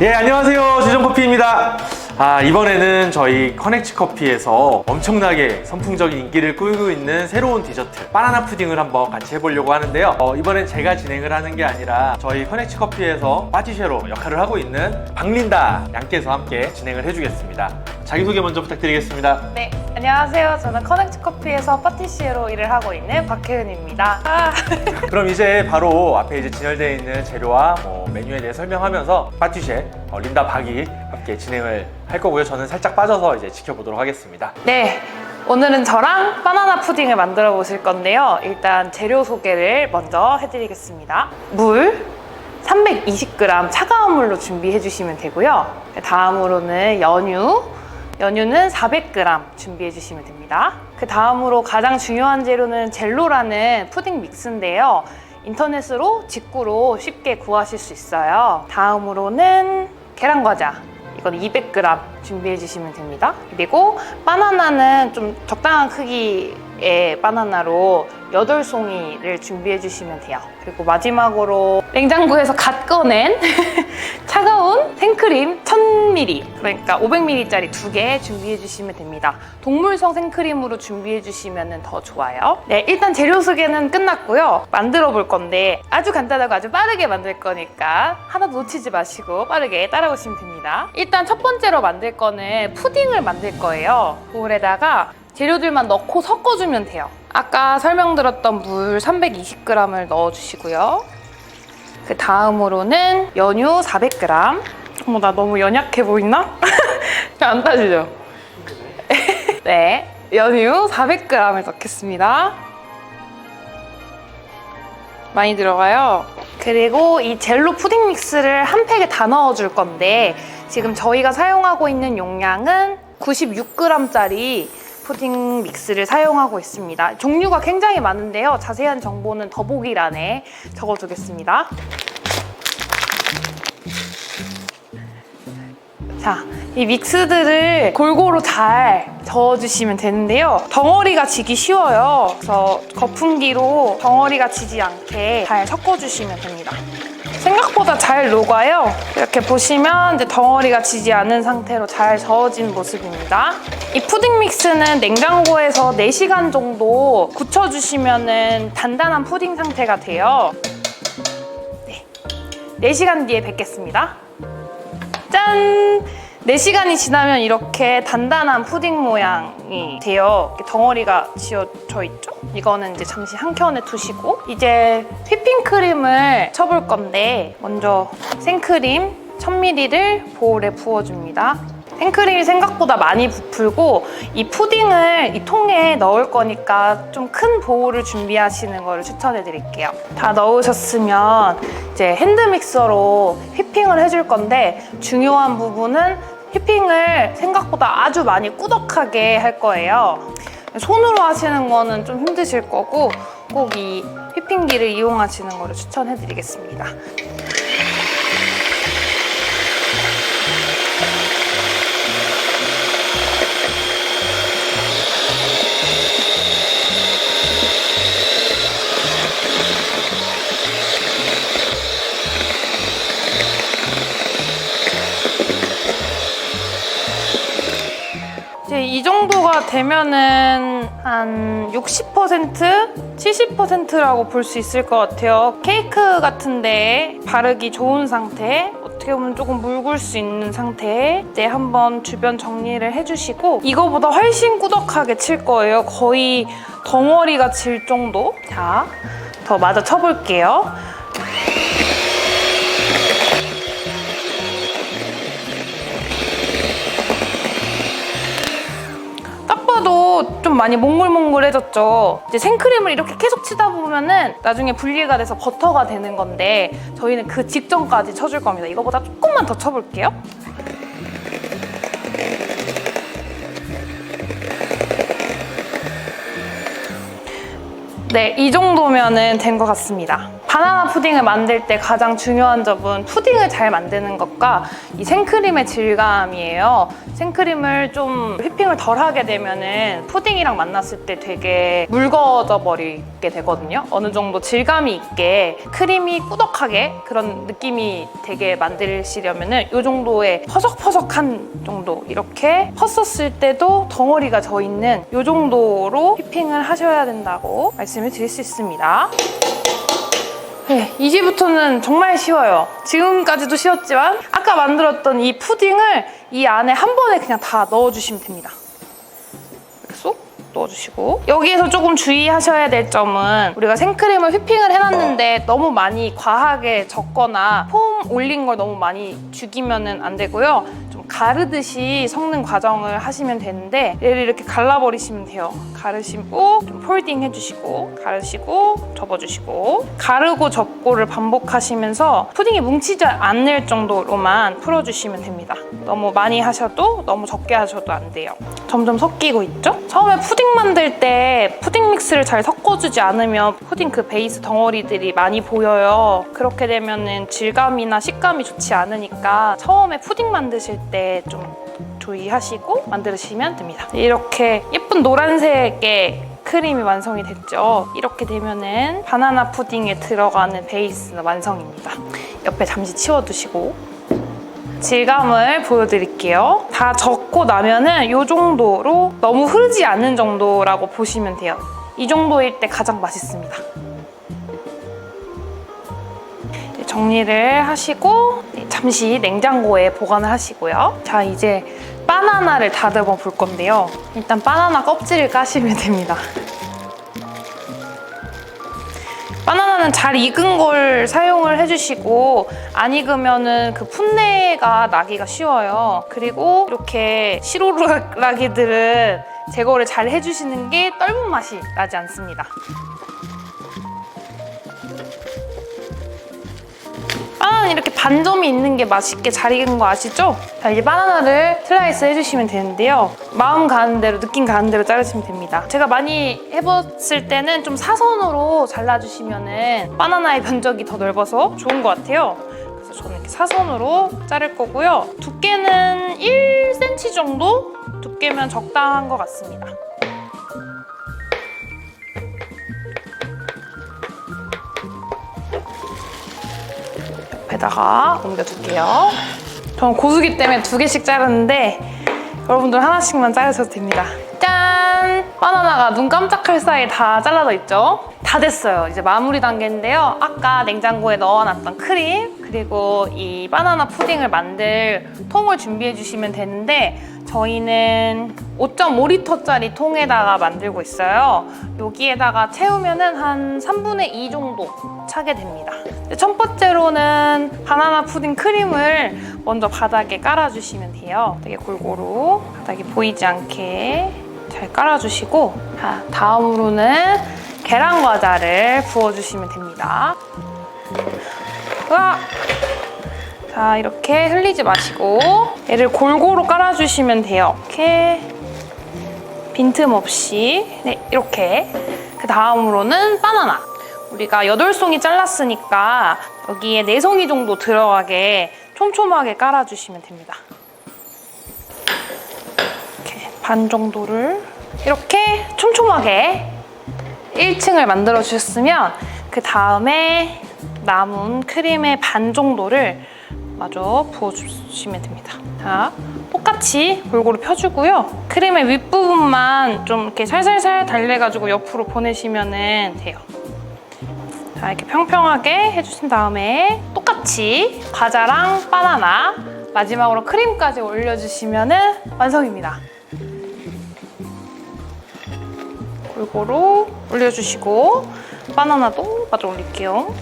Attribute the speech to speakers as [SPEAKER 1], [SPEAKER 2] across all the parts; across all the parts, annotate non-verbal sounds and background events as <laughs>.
[SPEAKER 1] 예, 안녕하세요. 주정커피입니다. 아, 이번에는 저희 커넥츠 커피에서 엄청나게 선풍적인 인기를 끌고 있는 새로운 디저트, 바나나 푸딩을 한번 같이 해보려고 하는데요. 어, 이번엔 제가 진행을 하는 게 아니라 저희 커넥츠 커피에서 파티쉐로 역할을 하고 있는 박린다 양께서 함께 진행을 해주겠습니다. 자기소개 먼저 부탁드리겠습니다.
[SPEAKER 2] 네, 안녕하세요. 저는 커넥트 커피에서 파티시에로 일을 하고 있는 박혜은입니다. 아, <laughs>
[SPEAKER 1] 그럼 이제 바로 앞에 이제 진열되어 있는 재료와 뭐 메뉴에 대해 설명하면서 파티쉐 어, 린다 박이 함께 진행을 할 거고요. 저는 살짝 빠져서 이제 지켜보도록 하겠습니다.
[SPEAKER 2] 네, 오늘은 저랑 바나나 푸딩을 만들어 보실 건데요. 일단 재료 소개를 먼저 해드리겠습니다. 물 320g 차가운 물로 준비해 주시면 되고요. 다음으로는 연유, 연유는 400g 준비해 주시면 됩니다. 그 다음으로 가장 중요한 재료는 젤로라는 푸딩 믹스인데요. 인터넷으로 직구로 쉽게 구하실 수 있어요. 다음으로는 계란 과자. 이건 200g 준비해 주시면 됩니다. 그리고 바나나는 좀 적당한 크기 의 바나나로 8송이를 준비해 주시면 돼요. 그리고 마지막으로 냉장고에서 갓 꺼낸 <laughs> 차가운 생크림 1000ml 그러니까 500ml짜리 두 개 준비해 주시면 됩니다. 동물성 생크림으로 준비해 주시면 더 좋아요. 네, 일단 재료 소개는 끝났고요. 만들어 볼 건데 아주 간단하고 아주 빠르게 만들 거니까 하나도 놓치지 마시고 빠르게 따라오시면 됩니다. 일단 첫 번째로 만들 거는 푸딩을 만들 거예요. 볼에다가 재료들만 넣고 섞어주면 돼요. 아까 설명드렸던 물 320g을 넣어주시고요. 그 다음으로는 연유 400g. 어머, 나 너무 연약해 보이나? 잘 <laughs> 안 따지죠? <laughs> 네. 연유 400g을 넣겠습니다. 많이 들어가요. 그리고 이 젤로 푸딩 믹스를 한 팩에 다 넣어줄 건데 지금 저희가 사용하고 있는 용량은 96g짜리 푸딩 믹스를 사용하고 있습니다. 종류가 굉장히 많은데요. 자세한 정보는 더보기란에 적어두겠습니다. 자, 이 믹스들을 골고루 잘 저어주시면 되는데요. 덩어리가 지기 쉬워요. 그래서 거품기로 덩어리가 지지 않게 잘 섞어주시면 됩니다. 생각보다 잘 녹아요. 이렇게 보시면 이제 덩어리가 지지 않은 상태로 잘 저어진 모습입니다. 이 푸딩 믹스는 냉장고에서 4시간 정도 굳혀주시면 단단한 푸딩 상태가 돼요. 네. 4시간 뒤에 뵙겠습니다. 짠! 4시간이 지나면 이렇게 단단한 푸딩 모양이 돼요. 덩어리가 지어져 있죠? 이거는 이제 잠시 한 켠에 두시고 이제 휘핑크림을 쳐볼 건데 먼저 생크림 1000ml를 보울에 부어줍니다. 생크림이 생각보다 많이 부풀고 이 푸딩을 이 통에 넣을 거니까 좀 큰 보울을 준비하시는 거를 추천해 드릴게요. 다 넣으셨으면 이제 핸드믹서로 휘핑을 해줄 건데 중요한 부분은 휘핑을 생각보다 아주 많이 꾸덕하게 할 거예요. 손으로 하시는 거는 좀 힘드실 거고 꼭 이 휘핑기를 이용하시는 거를 추천해 드리겠습니다. 되면은 한 60%? 70%라고 볼 수 있을 것 같아요. 케이크 같은데 바르기 좋은 상태. 어떻게 보면 조금 묽을 수 있는 상태에 이제 한번 주변 정리를 해주시고 이거보다 훨씬 꾸덕하게 칠 거예요. 거의 덩어리가 질 정도. 자, 더 마저 쳐볼게요. 많이 몽글몽글해졌죠. 이제 생크림을 이렇게 계속 치다 보면은 나중에 분리가 돼서 버터가 되는 건데 저희는 그 직전까지 쳐줄 겁니다. 이거보다 조금만 더 쳐볼게요. 네, 이 정도면은 된 것 같습니다. 바나나 푸딩을 만들 때 가장 중요한 점은 푸딩을 잘 만드는 것과 이 생크림의 질감이에요. 생크림을 좀 휘핑을 덜 하게 되면은 푸딩이랑 만났을 때 되게 묽어져 버리게 되거든요. 어느 정도 질감이 있게 크림이 꾸덕하게 그런 느낌이 되게 만드시려면은 이 정도의 퍼석퍼석한 정도 이렇게 컸었을 때도 덩어리가 져 있는 이 정도로 휘핑을 하셔야 된다고 말씀을 드릴 수 있습니다. 네, 이제부터는 정말 쉬워요. 지금까지도 쉬웠지만 아까 만들었던 이 푸딩을 이 안에 한 번에 그냥 다 넣어주시면 됩니다. 넣어주시고 여기에서 조금 주의하셔야 될 점은 우리가 생크림을 휘핑을 해놨는데 너무 많이 과하게 적거나 폼 올린 걸 너무 많이 죽이면 안 되고요. 좀 가르듯이 섞는 과정을 하시면 되는데 얘를 이렇게 갈라버리시면 돼요. 가르시고 좀 폴딩 해주시고 가르시고 접어주시고 가르고 접고를 반복하시면서 푸딩이 뭉치지 않을 정도로만 풀어주시면 됩니다. 너무 많이 하셔도 너무 적게 하셔도 안 돼요. 점점 섞이고 있죠? 처음에 푸딩 만들 때 푸딩 믹스를 잘 섞어주지 않으면 푸딩 그 베이스 덩어리들이 많이 보여요. 그렇게 되면은 질감이나 식감이 좋지 않으니까 처음에 푸딩 만드실 때좀 주의하시고 만드시면 됩니다. 이렇게 예쁜 노란색의 크림이 완성이 됐죠. 이렇게 되면은 바나나 푸딩에 들어가는 베이스 완성입니다. 옆에 잠시 치워두시고 질감을 보여드릴게요. 다 적 고 나면은 이 정도로 너무 흐르지 않은 정도라고 보시면 돼요. 이 정도일 때 가장 맛있습니다. 네, 정리를 하시고 네, 잠시 냉장고에 보관을 하시고요. 자 이제 바나나를 다듬어 볼 건데요. 일단 바나나 껍질을 까시면 됩니다. 바나나는 잘 익은 걸 사용을 해주시고 안 익으면은 그 풋내가 나기가 쉬워요. 그리고 이렇게 시로라기들은 제거를 잘 해주시는 게 떫은 맛이 나지 않습니다. 바나나는 이렇게 반점이 있는 게 맛있게 잘 익은 거 아시죠? 자, 이제 바나나를 슬라이스 해주시면 되는데요. 마음 가는 대로, 느낌 가는 대로 자르시면 됩니다. 제가 많이 해봤을 때는 좀 사선으로 잘라주시면은 바나나의 면적이 더 넓어서 좋은 것 같아요. 그래서 저는 이렇게 사선으로 자를 거고요. 두께는 1cm 정도? 두께면 적당한 것 같습니다. 옆에다가 옮겨둘게요. 저는 고수기 때문에 두 개씩 자르는데 여러분들 하나씩만 자르셔도 됩니다. 짠! 바나나가 눈 깜짝할 사이에 다 잘라져 있죠? 다 됐어요. 이제 마무리 단계인데요. 아까 냉장고에 넣어놨던 크림 그리고 이 바나나 푸딩을 만들 통을 준비해 주시면 되는데 저희는 5.5리터짜리 통에다가 만들고 있어요. 여기에다가 채우면은 한 3분의 2 정도 차게 됩니다. 첫 번째로는 바나나 푸딩 크림을 먼저 바닥에 깔아주시면 돼요. 되게 골고루 바닥이 보이지 않게 잘 깔아주시고 자, 다음으로는 계란 과자를 부어주시면 됩니다. 으악! 자 이렇게 흘리지 마시고 얘를 골고루 깔아주시면 돼요. 이렇게 빈틈없이 네 이렇게 그 다음으로는 바나나 우리가 8송이 잘랐으니까 여기에 4송이 정도 들어가게 촘촘하게 깔아주시면 됩니다. 이렇게 반 정도를 이렇게 촘촘하게 1층을 만들어 주셨으면 그 다음에 남은 크림의 반 정도를 마저 부어주시면 됩니다. 자, 똑같이 골고루 펴주고요. 크림의 윗부분만 좀 이렇게 살살살 달래가지고 옆으로 보내시면 돼요. 자, 이렇게 평평하게 해주신 다음에 똑같이 과자랑 바나나 마지막으로 크림까지 올려주시면 완성입니다. 골고루 올려주시고 바나나도 마저 올릴게요.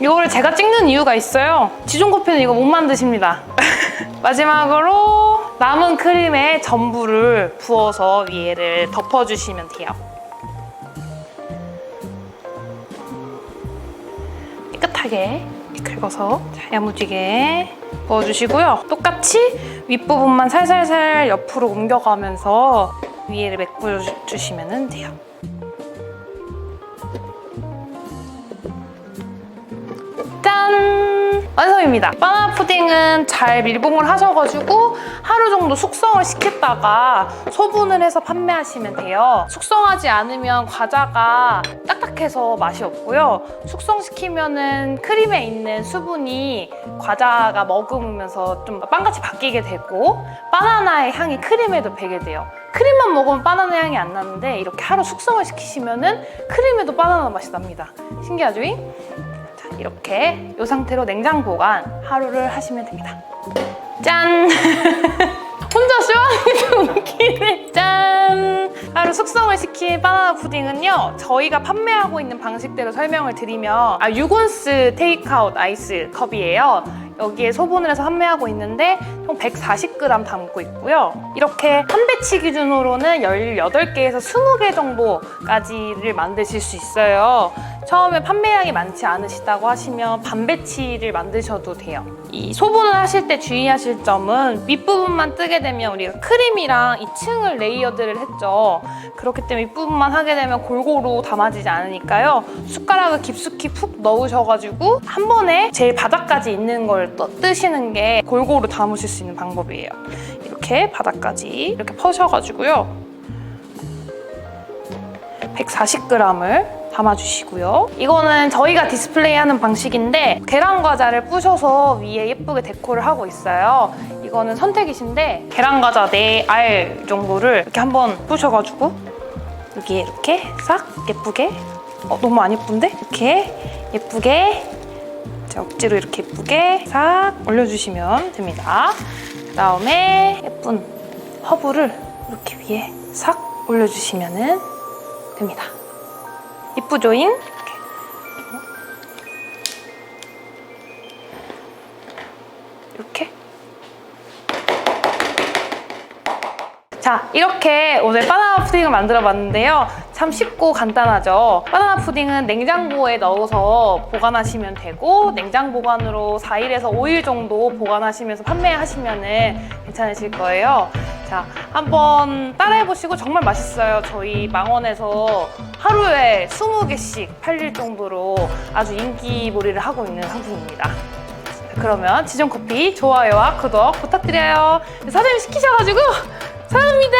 [SPEAKER 2] 이거를 제가 찍는 이유가 있어요. 지존 커피는 이거 못 만드십니다. <laughs> 마지막으로 남은 크림에 전부를 부어서 위에를 덮어주시면 돼요. 깨끗하게 긁어서 자, 야무지게 부어주시고요. 똑같이 윗부분만 살살살 옆으로 옮겨가면서 위에를 메꿔주시면 돼요. 짠! 완성입니다. 바나나 푸딩은 잘 밀봉을 하셔가지고 하루 정도 숙성을 시켰다가 소분을 해서 판매하시면 돼요. 숙성하지 않으면 과자가 딱딱해서 맛이 없고요. 숙성시키면은 크림에 있는 수분이 과자가 머금으면서 좀 빵같이 바뀌게 되고 바나나의 향이 크림에도 배게 돼요. 크림만 먹으면 바나나 향이 안 나는데 이렇게 하루 숙성을 시키시면은 크림에도 바나나 맛이 납니다. 신기하죠? 자, 이렇게 이 상태로 냉장 보관 하루를 하시면 됩니다. 짠! <laughs> 혼자 쇼하는 게좀 웃기네. 짠! 하루 숙성을 시킨 바나나 푸딩은요, 저희가 판매하고 있는 방식대로 설명을 드리면, 아, 6온스 테이크아웃 아이스 컵이에요. 여기에 소분을 해서 판매하고 있는데 총 140g 담고 있고요. 이렇게 한 배치 기준으로는 18개에서 20개 정도까지를 만드실 수 있어요. 처음에 판매량이 많지 않으시다고 하시면 반 배치를 만드셔도 돼요. 이 소분을 하실 때 주의하실 점은 윗부분만 뜨게 되면 우리가 크림이랑 이 층을 레이어드를 했죠. 그렇기 때문에 윗부분만 하게 되면 골고루 담아지지 않으니까요. 숟가락을 깊숙이 푹 넣으셔가지고 한 번에 제일 바닥까지 있는 걸 떠- 뜨시는 게 골고루 담으실 수 있는 방법이에요. 이렇게 바닥까지 이렇게 퍼셔가지고요. 140g을 담아주시고요. 이거는 저희가 디스플레이하는 방식인데 계란 과자를 부셔서 위에 예쁘게 데코를 하고 있어요. 이거는 선택이신데 계란 과자 4알 정도를 이렇게 한번 부셔가지고 여기에 이렇게 싹 예쁘게 어, 너무 안 예쁜데? 이렇게 예쁘게 자, 억지로 이렇게 예쁘게 싹 올려주시면 됩니다. 그 다음에 예쁜 허브를 이렇게 위에 싹 올려주시면 됩니다. 이쁘죠잉? 이렇게. 자, 이렇게 오늘 바나나 푸딩을 만들어 봤는데요. 참 쉽고 간단하죠. 바나나 푸딩은 냉장고에 넣어서 보관하시면 되고, 냉장 보관으로 4일에서 5일 정도 보관하시면서 판매하시면 괜찮으실 거예요. 자, 한번 따라해보시고 정말 맛있어요. 저희 망원에서 하루에 20개씩 팔릴 정도로 아주 인기몰이를 하고 있는 상품입니다. 그러면 지존 커피 좋아요와 구독 부탁드려요. 사장님 시키셔가지고 사랑합니다.